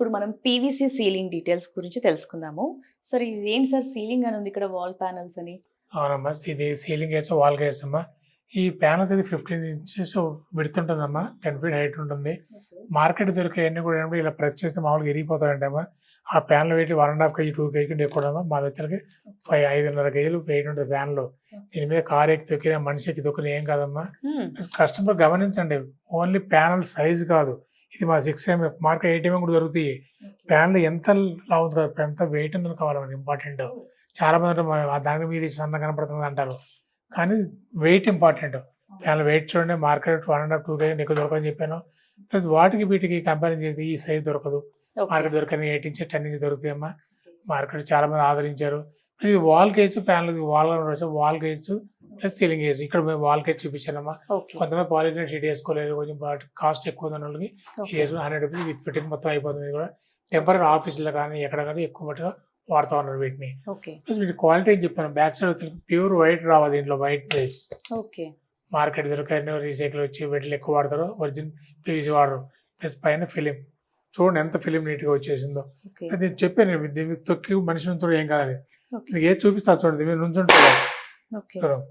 ఇప్పుడు మనం PVC ceiling details గురించి తెలుసుకుందాము. సార్ ఇది ఏంటి సార్ సీలింగ్ అని ఉంది ఇక్కడ వాల్ ప్యానల్స్ అని? అవునమ్మా ఇది సీలింగ్ వేసా వాల్కి వేస్తామా? ఈ ప్యానల్స్ ఇది ఫిఫ్టీన్ ఇంచెస్ విడుత్ ఉంటుందమ్మా టెన్ ఫీట్ హైట్ ఉంటుంది మార్కెట్ దొరికే అన్ని కూడా ఏంటంటే ఇలా ప్రెస్ చేస్తే మామూలుగా ఇరిగిపోతాయంటమ్మా ఆ ప్యాన్లు weight one and half KG two KG కంటే ఎక్కువ మా దగ్గరకి ఫైవ్ ఐదున్నర కేజీలు వెయిట్ ఉంటుంది ఫ్యాన్లు దీని మీద కార్ ఎక్కి తొక్కిన మనిషి ఎక్కి తొక్కిన ఏం కాదమ్మా. కస్టమర్ గమనించండి. ఓన్లీ ప్యానల్ సైజ్ కాదు. ఇది మా six MM market eight MM కూడా దొరుకుతాయి ప్యాన్లు ఎంత లావు కదా ఎంత వెయిట్ ఉందని కావాలి మనకి ఇంపార్టెంట్ చాలా మంది అంటారు, "మా- ఆ దాని మీద సన్న కనపడుతుంది అంటారు. కానీ వెయిట్ ఇంపార్టెంట్ ప్యాన్ల వెయిట్ చూడండి market one and half two KG ఎక్కువ దొరకని చెప్పాను. ప్లస్ వాటికి వీటికి కంపారిజన్ చేస్తే ఈ సైజ్ దొరకదు. మార్కెట్ దొరకని ఎయిట్ ఇంచ్ టెన్ ఇంచ్ దొరుకుతాయమ్మా మార్కెట్ చాలా మంది ఆదరించారు ఇది wall cage ప్యాన్లు wall wall cage plus ceiling cage ఇక్కడ మేము వాల్ కేజ్ చూపించానమ్మా. కొంతమంది పాలిగ్రేడ్ షీట్ వేసుకోలేదు కొంచెం కాస్ట్ ఎక్కువ ఉన్న వాళ్ళకి హండ్రెడ్ రూపీస్ విత్ ఫిట్టింగ్ మొత్తం అయిపోతుంది కూడా. టెంపరీ ఆఫీసులో కానీ ఎక్కడ కానీ ఎక్కువ మట్టుగా వాడుతూ ఉన్నారు వీటిని. ప్లస్ వీటి క్వాలిటీ అని చెప్పాను? బ్యాక్ సైడ్ ప్యూర్ వైట్ రావాలి దీంట్లో వైట్ ప్లేస్ ఓకే మార్కెట్ దొరికాయని రీసైకిల్ వచ్చి వీటిలో ఎక్కువ వాడతారు ఒరిజినల్ పీవీసీ వాడరు. ప్లస్ పైన ఫిలిం చూడండి ఎంత ఫిలిం నీట్గా వచ్చేసిందో. ఓకే నేను చెప్పాను దీన్ని తొక్కి మనిషి నుంచి ఏం కాదని ఏది చూపిస్తా చూడండి మీరు నుంచుంటారు ఓకే చూడండి.